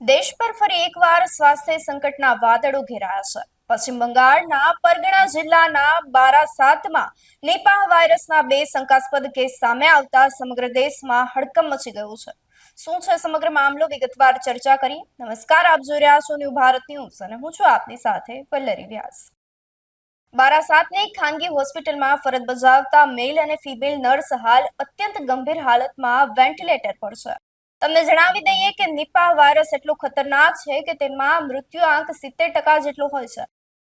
દેશ પર ફરી એકવાર સ્વાસ્થ્ય સંકટના વાદળો ઘેરાયા છે. પશ્ચિમ બંગાળના પરગણા જિલ્લાના બારાસાતમાં નિપાહ વાયરસના બે શંકાસ્પદ કેસ સામે આવતા સમગ્ર દેશમાં હડકંપ મચી ગયું છે. શું છે સમગ્ર મામલો? વિગતવાર ચર્ચા કરી. નમસ્કાર, આપ જોઈ રહ્યા છો ન્યૂ ભારત ન્યૂઝ અને હું છું આપની સાથે વલ્લરી વ્યાસ. બારાસાતની ખાનગી હોસ્પિટલમાં ફરજ બજાવતા મેલ અને ફિમેલ નર્સ હાલ અત્યંત ગંભીર હાલતમાં વેન્ટિલેટર પર છે. તમને જણાવી દઈએ કે નિપા વાયરસ એટલો ખતરનાક છે કે તેમાં મૃત્યુ આંક સિત્તેર ટકા જેટલો હોય છે,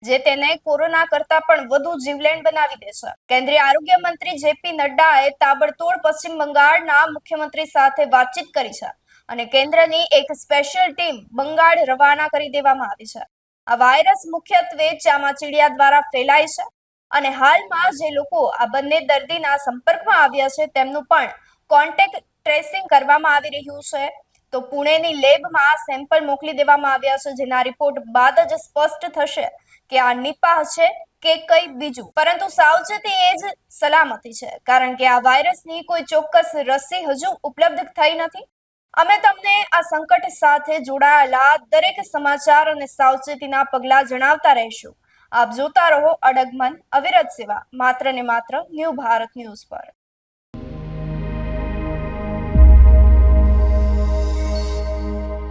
જે તેને કોરોના કરતા પણ વધુ જીવલેણ બનાવી દે છે. કેન્દ્રીય આરોગ્ય મંત્રી જેપી નડ્ડાએ તાબડતોડ પશ્ચિમ બંગાળના મુખ્યમંત્રી સાથે વાતચીત કરી છે અને કેન્દ્રની એક સ્પેશિયલ ટીમ બંગાળ રવાના કરી દેવામાં આવી છે. આ વાયરસ મુખ્યત્વે ચામાચીડિયા દ્વારા ફેલાય છે અને હાલમાં જે લોકો આ બંને દર્દીના સંપર્કમાં આવ્યા છે તેમનું પણ કોન્ટેક્ટ ટ્રેસિંગ કરવામાં આવી રહ્યું છે. તો પુણેની લેબમાં સેમ્પલ મોકલી દેવામાં આવ્યા છે, જેના રિપોર્ટ બાદ જ સ્પષ્ટ થશે કે આ નિપાહ છે કે કઈ બીજું. પરંતુ સાવચેતી એ જ સલામતી છે, કારણ કે આ વાયરસની કોઈ ચોક્કસ રસી હજુ ઉપલબ્ધ થઈ નથી. અમે તમને આ સંકટ સાથે જોડાયેલા દરેક સમાચાર અને સાવચેતીના પગલા જણાવતા રહીશું. આપ જોતા રહો અડગમન અવિરત સેવા, માત્ર ને માત્ર ન્યૂ ભારત ન્યૂઝ પર.